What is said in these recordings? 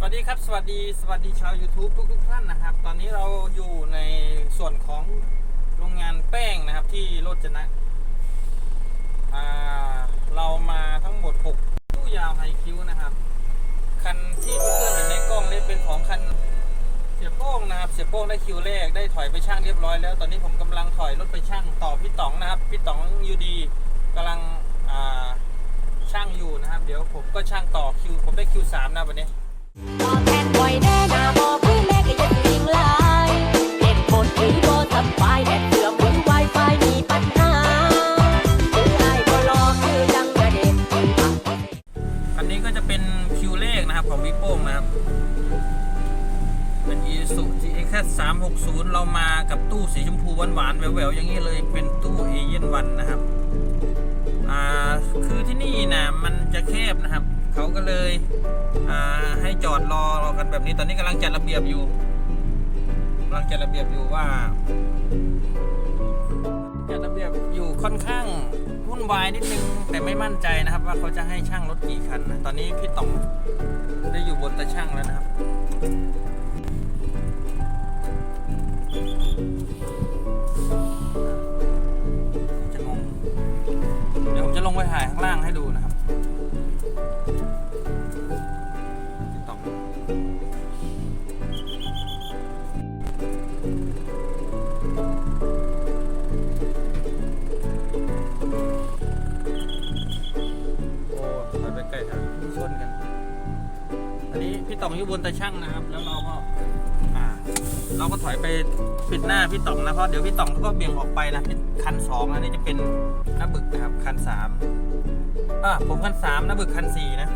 สวัสดีครับ สวัสดีสวัสดีชาว YouTube ทุกทุกท่านนะครับ ตอนนี้เราอยู่ในส่วนของโรงงานแป้งนะครับที่โรจนะเรามาทั้งหมด 6 ตู้ยาวไฮคิวนะครับ คันที่เพื่อนเห็นในกล้องนี่เป็นของคันเสียโป้งนะครับ เสียโป้งได้คิวแรกได้ถอยไปช่างเรียบร้อยแล้ว ตอนนี้ผมกำลังถอยรถไปช่างต่อพี่ต๋องนะครับ พี่ต๋องยูดีกำลังช่างอยู่นะครับ เดี๋ยวผมก็ช่างต่อคิว ผมได้คิวสามนะวันนี้ บอกแทนบ่อยแน่หน้าบ ตอนนี้กำลังจัดระเบียบอยู่กำลังจัดระเบียบอยู่ว่าจัดระเบียบอยู่ค่อนข้างวุ่นวายนิดนึงแต่ไม่มั่นใจนะครับ ว่าเขาจะให้ช่างรถกี่คันนะตอนนี้พี่ต๋องได้อยู่บนตาช่างแล้วนะครับจะงงเดี๋ยวผมจะลงไปถ่ายข้างล่างให้ดู นี้พี่ต๋องอยู่บนตาช่างนะครับ แล้วเราก็อ่าเราก็ถอยไปปิดหน้าพี่ต๋องนะเพราะเดี๋ยวพี่ต๋องเขาก็เบี่ยงออกไปนะเป็นคันสองอันนี้จะเป็นหน้าบึกนะครับคันสามอ่าผมคันสามหน้าบึกคันสี่นะ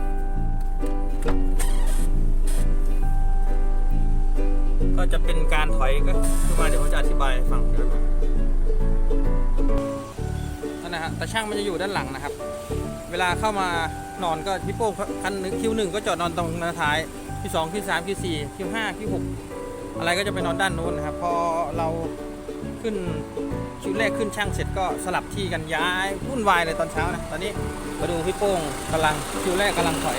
ก็จะเป็นการถอยก็คือมาเดี๋ยวผมจะอธิบายฟังเดี๋ยวก่อนนั่นนะฮะแต่ช่างมันจะอยู่ด้านหลังนะครับ เวลาเข้ามา นอนก็พี่โป้งคันนึ่งคิวหนึ่งก็จอดนอนตรงหน้าท้ายคิวสองคิวสามคิวสี่คิวห้าคิวหกอะไรก็จะไปนอนด้านนู้นนะครับ พอเราขึ้นคิวแรกขึ้นช่างเสร็จก็สลับที่กันย้ายวุ่นวายเลยตอนเช้านะตอนนี้มาดูพี่โป้งกำลังคิวแรกกำลังถอย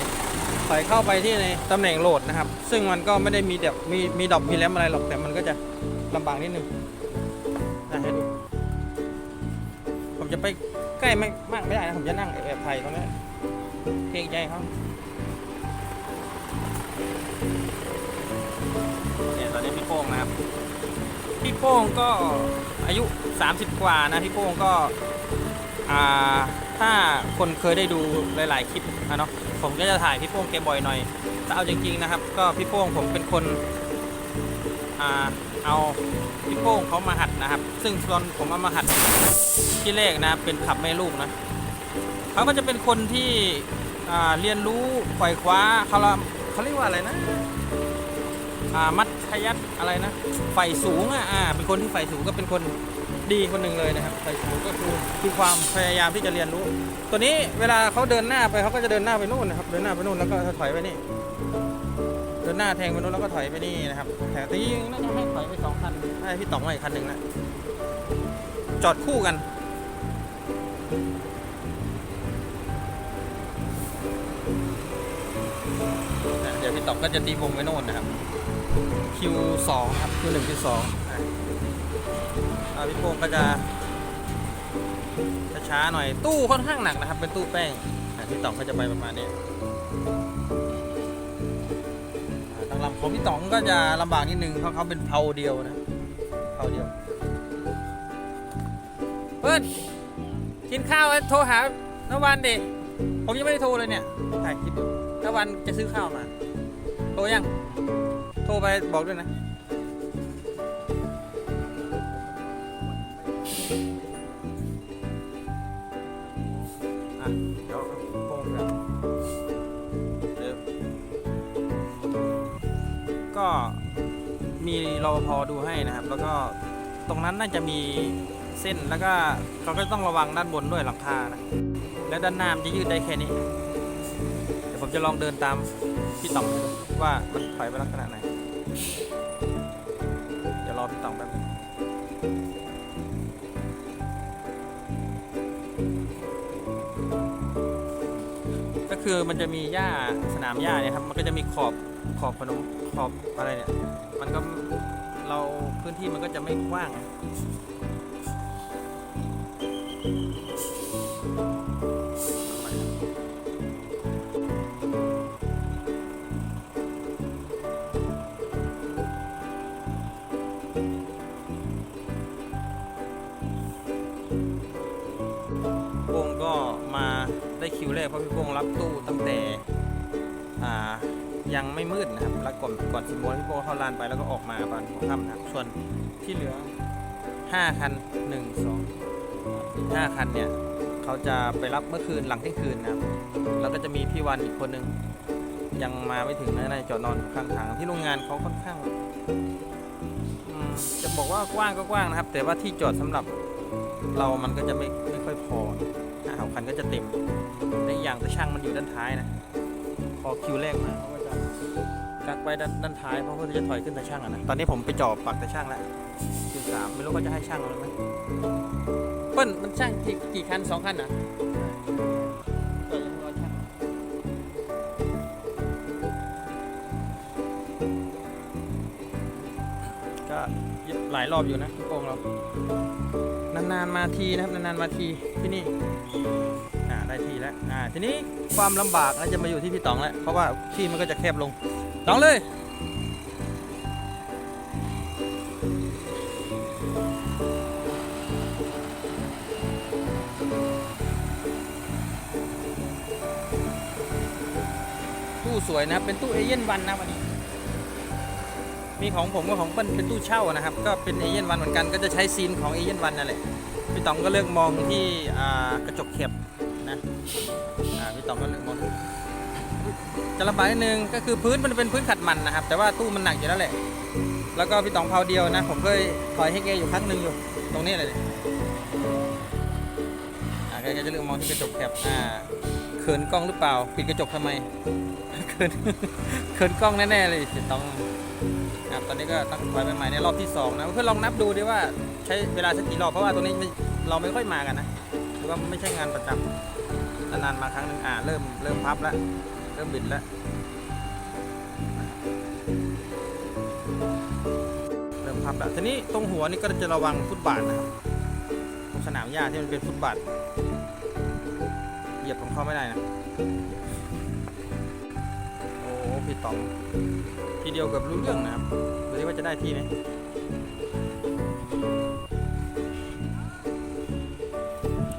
ถอยเข้าไปที่ในตำแหน่งโหลดนะครับ ซึ่งมันก็ไม่ได้มีแบบมีมีดอกมีแรมอะไรหรอกแต่มันก็จะลำบากนิดนึงนะให้ดูผมจะไปใกล้ไม่มากไม่ได้นะผมจะนั่งแอบถ่ายตรงนี้ เกรงใจเขาเนี่ยตอนนี้พี่โป้งนะครับ พี่โป้งก็อายุ 30 กว่านะพี่โป้งก็อ่าถ้าคนเคยได้ดูหลาย ๆ คลิปนะเนาะผมก็จะถ่ายพี่โป้งแกบ่อยหน่อยแต่เอาจริง ๆ นะครับ ก็พี่โป้งผมเป็นคนอ่าเอาพี่โป้งเขามาหัดนะครับ ซึ่งตอนผมเอามาหัดที่แรกนะเป็นขับแม่ลูกนะ เขาก็จะเป็นคนที่เรียนรู้ไขว่คว้าเขาเขาเรียกว่าอะไรนะมัธยัตอะไรนะไฟสูงอะอ่าเป็นคนที่ไฟสูงก็เป็นคนดีคนหนึ่งเลยนะครับไฟสูงก็คือคือความพยายามที่จะเรียนรู้ ตัวนี้เวลาเขาเดินหน้าไปเขาก็จะเดินหน้าไปนู่นนะครับ เดินหน้าไปนู่นแล้วก็ถอยไปนี่ เดินหน้าแทงไปนู่นแล้วก็ถอยไปนี่นะครับแต่ที่น่าจะให้ถอยไปสองคันให้พี่ต๋องมาอีกคันหนึ่งนะจอดคู่กัน ตอบก็จะตีวงไว้โน่นนะครับ Q2 ครับ Q1 Q2 อะอ่าพี่โป้งก็จะจะช้าหน่อยตู้ค่อนข้างหนักนะครับ เป็นตู้แป้งพี่ต๋องก็จะไปประมาณนี้ทางลำของพี่ต๋องก็จะลำบากนิดนึงเพราะเขาเป็นเพาเดียวนะเพาเดียวเพื่อนกินข้าวโทรหานวันดิผมยังไม่ได้โทรเลยเนี่ยถ่ายคลิปอยู่นวันจะซื้อข้าวมา โทรยัง โทรไปบอกด้วยนะอะเดี๋ยวโป้งแบบเดี๋ยวก็มีรปภดูให้นะครับ แล้วก็ตรงนั้นน่าจะมีเส้นแล้วก็เขาก็ต้องระวังด้านบนด้วยหลังคานะ แล้วด้านหน้ามันจะยืดได้แค่นี้ ผมจะลองเดินตามพี่ต๋องว่ามันถอยไปลักษณะไหนเดี๋ยวรอพี่ต๋องแป๊บนึงก็คือมันจะมีหญ้าสนามหญ้าเนี่ยครับมันก็จะมีขอบขอบขนมขอบอะไรเนี่ย มันก็เราพื้นที่มันก็จะไม่กว้าง โป้งก็มาได้คิวแรกเพราะพี่โป้งรับตู้ตั้งแต่อ่ายังไม่มืดนะครับแล้วก่อนก่อนสิบโมงพี่โป้งเข้าลานไปแล้วก็ออกมาประมาณหัวค่ำนะครับส่วนที่เหลือ 5 คัน 1 2 5 คันเนี่ยเขาจะไปรับเมื่อคืนหลังเที่ยงคืนนะครับแล้วก็จะมีพี่วันอีกคนนึงยังมาไม่ถึงนะนาจะจอดนอนข้างทางที่โรงงานเขาค่อนข้าง จะบอกว่ากว้างก็กว้างนะครับ แต่ว่าที่จอดสำหรับเรามันก็จะไม่ไม่ค่อยพอห้าคันก็จะเต็มในอย่างแต่ช่างมันอยู่ด้านท้ายนะพอคิวแรกมาเขาก็จะกักไว้ด้านด้านท้ายเพราะเขาจะถอยขึ้นแต่ช่างอะนะตอนนี้ผมไปจ่อปักแต่ช่างแล้วคิวสามไม่รู้เขาจะให้ช่างอะไรไหมเปิ้ลมันช่างกี่กี่คันสองคันอะ หลายรอบอยู่นะพี่โป่งเรา นานๆมาทีนะครับ นานๆมาทีที่นี่ อ่าได้ทีแล้ว อ่า ทีนี้ความลำบากน่าจะมาอยู่ที่พี่ต๋องแล้ว เพราะว่าที่มันก็จะแคบลงต๋องเลยตู้สวยนะ เป็นตู้เอเย่นวันนะวันนี้ มีของผมกับของเปิ้ลเป็นตู้เช่านะครับ ก็เป็นเอเย่นวันเหมือนกันก็จะใช้ซีนของเอเย่นวันนั่นแหละพี่ต๋องก็เลือกมองที่กระจกเข็บนะพี่ต๋องก็เลือกมองจะลำบากนิดนึงก็คือพื้นมันเป็นพื้นขัดมันนะครับ แต่ว่าตู้มันหนักอยู่แล้วแหละ แล้วก็พี่ต๋องเผาเดียวนะ ผมเคยถอยให้แกอยู่ครั้งหนึ่งอยู่ ตรงนี้เลยอ่าแกจะเลือกมองที่กระจกแคบอ่าเขินกล้องหรือเปล่า ปิดกระจกทำไมเขินเขินกล้องแน่ๆเลยพี่ต๋อง ตอนนี้ก็ตั้งไว้ใหม่ๆในรอบที่2นะเพื่อลองนับดูดิว่าใช้เวลาสักกี่รอบเพราะว่าตรงนี้เราไม่ค่อยมากันนะหรือว่าไม่ใช่งานประจำนานๆมาครั้งหนึงอ่าเริ่มเริ่มพับแล้วเริ่มบิดแล้วเริ่มพับแล้วทีนี้ตรงหัวนี่ก็จะระวังฟุตบาทนะครับตรงสนามหญ้าที่มันเป็นฟุตบาทเหยียบของเขาไม่ได้นะ พี่ต๋องทีเดียวกับรู้เรื่องนะครับดูดิว่าจะได้ที่ไหม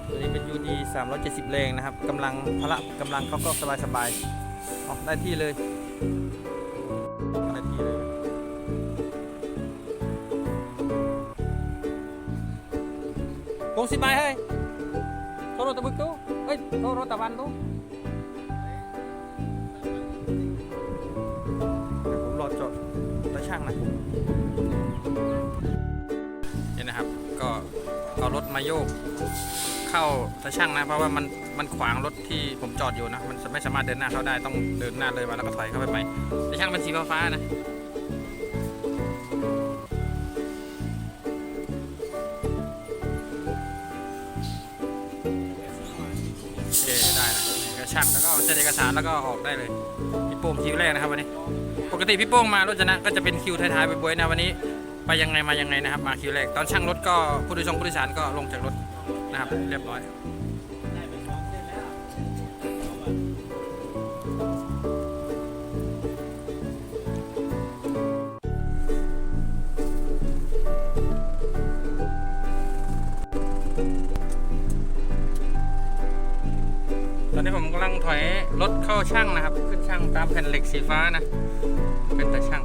ตัวนี้เป็น UD 370แรงนะครับกำลังพละกำลังเขาก็สบายสบายๆอ๋อได้ที่เลยได้ที่เลยวงสิบายเฮ้ยโทรตะบึกตู้เฮ้ยโทรตะวันตู้ ช่างนะนี่นะครับ ก็เอารถมาโยกเข้าตาช่างนะ เพราะว่ามันมันขวางรถที่ผมจอดอยู่นะ มันไม่สามารถเดินหน้าเข้าได้ต้องเดินหน้าเลยมาแล้วก็ถอยเข้าไปใหม่ตาช่างเป็นสีฟ้าๆนะโอเคได้นะก็ช่างแล้วก็เซ็นเอกสารแล้วก็ออกได้เลยพี่โป้งคิวแรกนะครับวันนี้ ปกติพี่โป้งมารถชนะก็จะเป็นคิวท้ายๆไปบ่อยนะวันนี้ไปยังไงมายังไงนะครับ มาคิวแรกตอนช่างรถก็ผู้โดยสารผู้โดยสารก็ลงจากรถนะครับ เรียบร้อยตอนนี้ผมกำลังถอยรถเข้าช่างนะครับ ขึ้นช่างตามแผ่นเหล็กสีฟ้านะ เป็นแต่ช่าง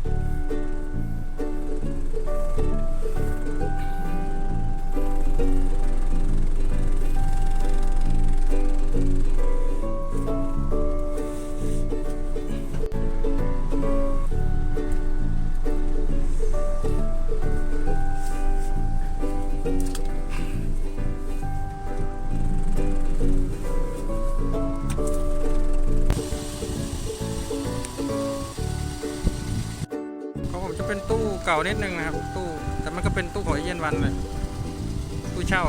นิดนึงนะครับตู้แต่มันก็เป็นตู้ของเย็นวันเลยตู้เช่า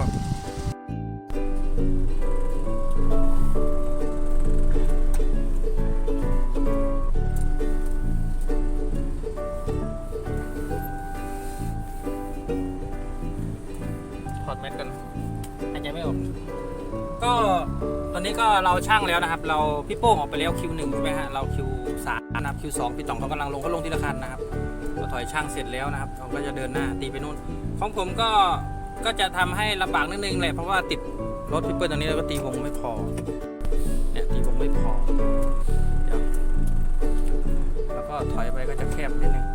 ถอดแมสกกันหายใจไม่ออกก็ตอนนี้ก็เราช่างแล้วนะครับ เราพี่โป้งออกไปแล้วคิวหนึ่งใช่ไหมฮะเราคิวสามนะครับคิวสองพี่ต๋องเขากำลังลงเขาลงที่ละคันนะครับ ถอยช่างเสร็จแล้วนะครับเราก็จะเดินหน้าตีไปนู่น ของผมก็ก็จะทำให้ลำบากนิดนึงเลยเพราะว่าติดรถพี่เปิลตรงนี้แล้วก็ตีวงไม่พอเนี่ยตีวงไม่พอเดี๋ยวแล้วก็ถอยไปก็จะแคบนิดนึง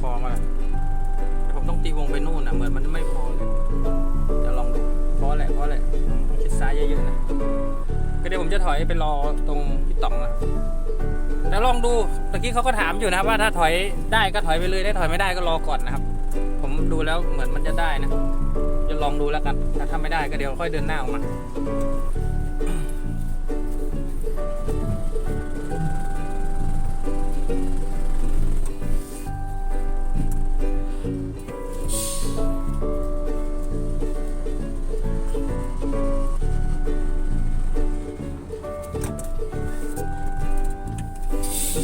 พอมาแล้วผมต้องตีวงไปนู่นอะเหมือนมันไม่พอเลยเดี๋ยวลองดูเพราะอะไรเพราะอะไรต้องคิดซ้ายเยอะๆนะก็เดี๋ยวผมจะถอยไปรอตรงพี่ต๋องนะ แล้วลองดูตะกี้เขาก็ถามอยู่นะครับว่าถ้าถอยได้ก็ถอยไปเลยได้ถอยไม่ได้ก็รอก่อนนะครับ ผมดูแล้วเหมือนมันจะได้นะจะลองดูแล้วกันถ้าทำไม่ได้ก็เดี๋ยวค่อยเดินหน้าออกมา เด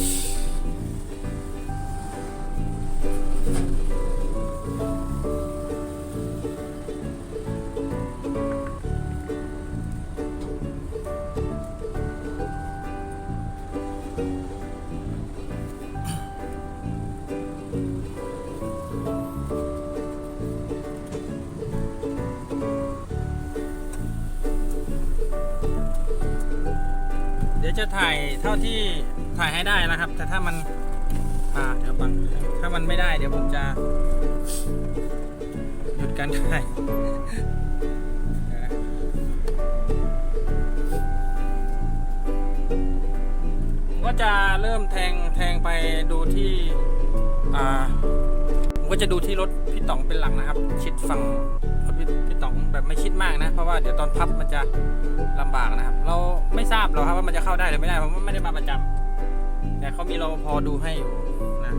ี๋ยวจะถ่ายเท่าที่ ถ่ายให้ได้นะครับ แต่ถ้ามันอ่าเดี๋ยวบังถ้ามันไม่ได้ เดี๋ยวผมจะ หยุดการถ่ายผมก็จะเริ่มแทงแทงไปดูที่อ่าผมก็จะดูที่รถพี่ต๋องเป็นหลักนะครับ ชิดฝั่งรถพี่พี่ต๋องแบบไม่ชิดมากนะ เพราะว่าเดี๋ยวตอนพับมันจะลำบากนะครับ เราไม่ทราบหรอกครับว่ามันจะเข้าได้หรือไม่ได้เพราะว่าไม่ได้มาประจำ แต่เขามีรปภดูให้อยู่นะ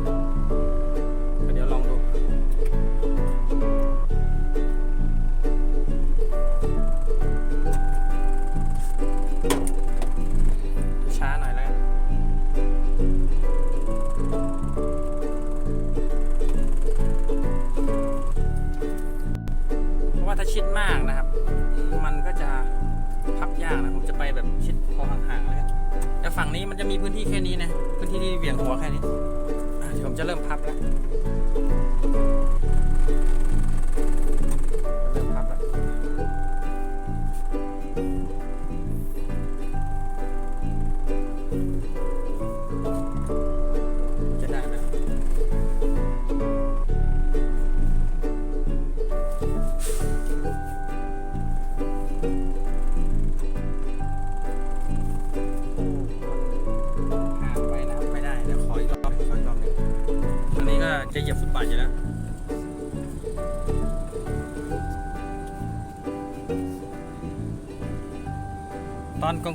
จะเริ่มพับแล้ว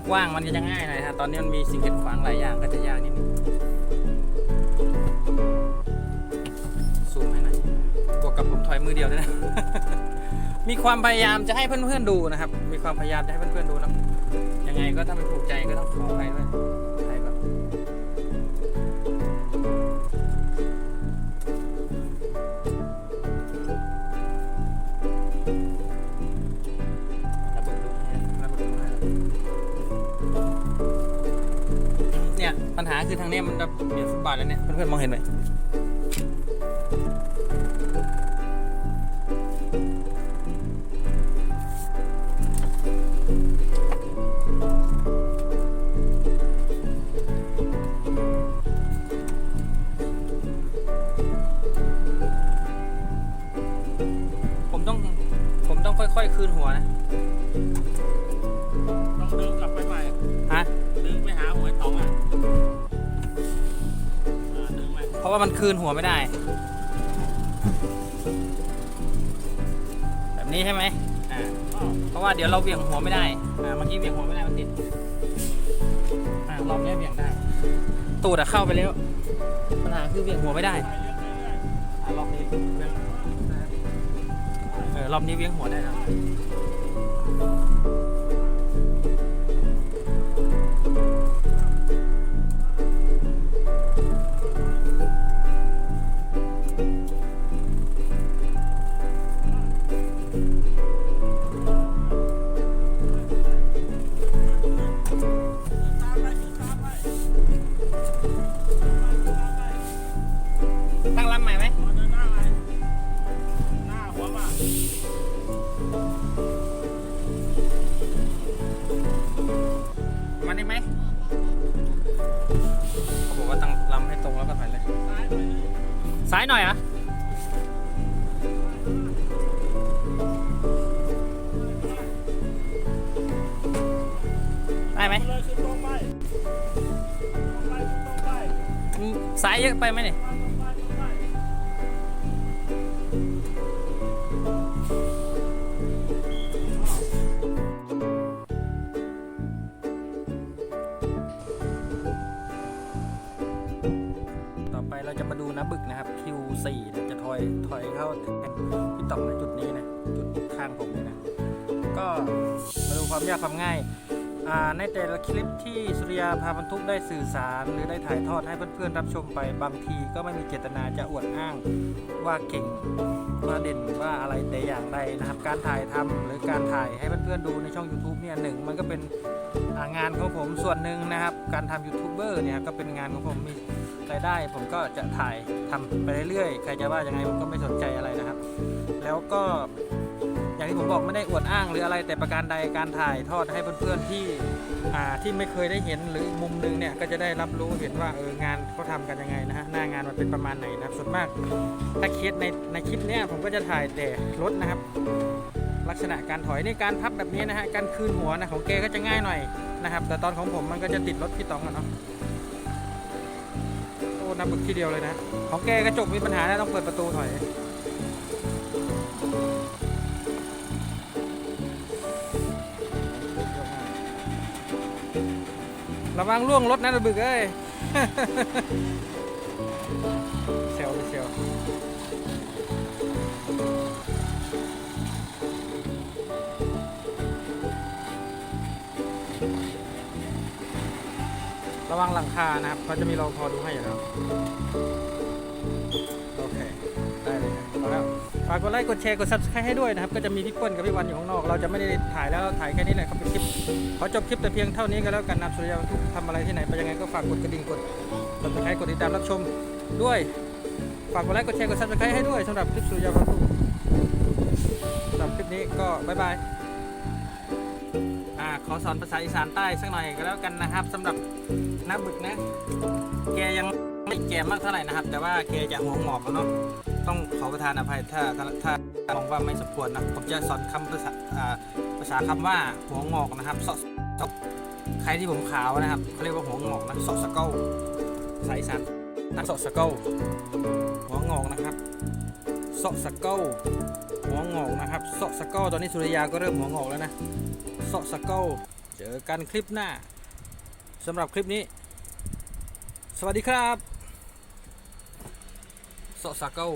กว้างมันก็จะง่ายหน่อยฮะตอนนี้มันมีสิ่งกีดขวางหลายอย่างก็จะยากนิดนึงซูมให้หน่อยบวกกับผมถอยมือเดียวด้วยนะ มีความพยายามจะให้เพื่อนๆดูนะครับ มีความพยายามจะให้เพื่อนๆดูนะยังไงก็ถ้าไม่ถูกใจก็ต้องขออภัยด้วย คือทางเนี้ยมันจะเปลี่ยนฟุตบาทแล้วเนี่ยเพื่อนๆมองเห็นไหมผม ว่ามันคืนหัวไม่ได้ แบบนี้ใช่ไหมอ่าเพราะว่าเดี๋ยวเราเบี่ยงหัวไม่ได้อ่าเมื่อกี้เบี่ยงหัวไม่ได้มันติดอ่ารอบนี้เบี่ยงได้ ตูดอะเข้าไปแล้วปัญหาคือเบี่ยงหัวไม่ได้อ่ารอบนี้เบี่ยงเออรอบนี้เบี่ยงหัวได้แล้ว มาได้ไหมเขาบอกว่าตั้งลำให้ตรงแล้วก็ไปเลยซ้ายหน่อยอะได้ไหมซ้ายเยอะไปไหมเนี่ย นะบึกนะครับ Q4 นี่ยจะถอยถอยเข้าแทงพี่ต่องในจุดนี้นะจุดข้างผมเลยนะ ก็มาดูความยากความง่ายในแต่ละคลิปที่สุริยาพาบรรทุกได้สื่อสาร หรือได้ถ่ายทอดให้เพื่อนๆรับชมไปบางทีก็ไม่มีเจตนาจะอวดอ้างว่าเก่งว่าเด่นว่าอะไรแต่อย่างใดนะครับ การถ่ายทำหรือการถ่ายให้เพื่อนๆดูในช่อง YouTube เนี่ยหนึ่งมันก็เป็นงานของผมส่วนหนึ่งนะครับ การทำยูทูบเบอร์เนี่ยก็เป็นงานของผมมี รายได้ ผมก็จะถ่ายทำไปเรื่อยๆ ใครจะว่ายังไงผมก็ไม่สนใจอะไรนะครับ แล้วก็อย่างที่ผมบอกไม่ได้อวดอ้างหรืออะไรแต่ประการใดการถ่ายทอดให้เพื่อนๆที่ที่ไม่เคยได้เห็นหรือมุมหนึงเนี่ยก็จะได้รับรู้เห็นว่าเอองานเขาทำกันยังไงนะฮะหน้างานมันเป็นประมาณไหนนะครับส่วนมากถ้าเคสในในคลิปเนี้ยผมก็จะถ่ายแต่รถนะครับ ลักษณะการถอยนี่การพับแบบนี้นะฮะการคืนหัวนะของแกก็จะง่ายหน่อยนะครับแต่ตอนของผมมันก็จะติดรถพี่ตองอะเนาะ นับบึกทีเดียวเลยนะ ของแกกระจกมีปัญหานะต้องเปิดประตูถอยระวังล่วงรถนะระบึกเอ้ย ระวังหลังคานะครับเขาจะมีรอพอดูให้อยู่แล้วโอเคได้เลยนะเอาแล้วฝากกดไลค์กดแชร์กด subscribe ให้ด้วยนะครับ ก็จะมีพี่เปิ้ลกับพี่วันอยู่ข้างนอก เราจะไม่ได้ถ่ายแล้วเราถ่ายแค่นี้แหละครับเป็นคลิปขอจบคลิปแต่เพียงเท่านี้ก็แล้วกันนะสุริยาทุกทำอะไรที่ไหนไปยังไงก็ฝากกดกระดิ่งกด subscribe กดติดตามรับชมด้วยฝากกดไลค์กดแชร์กด subscribe ให้ด้วยสำหรับคลิปสุริยาทุกสำหรับคลิปนี้ก็บ๊ายบาย ขอสอนภาษาอีสานใต้สักหน่อยก็แล้วกันนะครับสำหรับน้าบึกนะ แกยังไม่แก่มากเท่าไหร่นะครับ แต่ว่าแกจะหัวงอกแล้วเนาะต้องขอประทานอภัยถ้าถ้าถ้ามองว่าไม่สมควรนะผมจะสอนคำภาษาภาษาคำว่าหัวงอกนะครับสอกสอใครที่ผมขาวนะครับเขาเรียกว่าหัวงอกนะสอกสเก้าสายสันนะสอกสเก้าหัวงอกนะครับสอกสเก้าหัวงอกนะครับสอกสเก้าตอนนี้สุริยาก็เริ่มหัวงอกแล้วนะ สอกสะเก้าเจอกันคลิปหน้าสำหรับคลิปนี้ สวัสดีครับสอกสะเก้า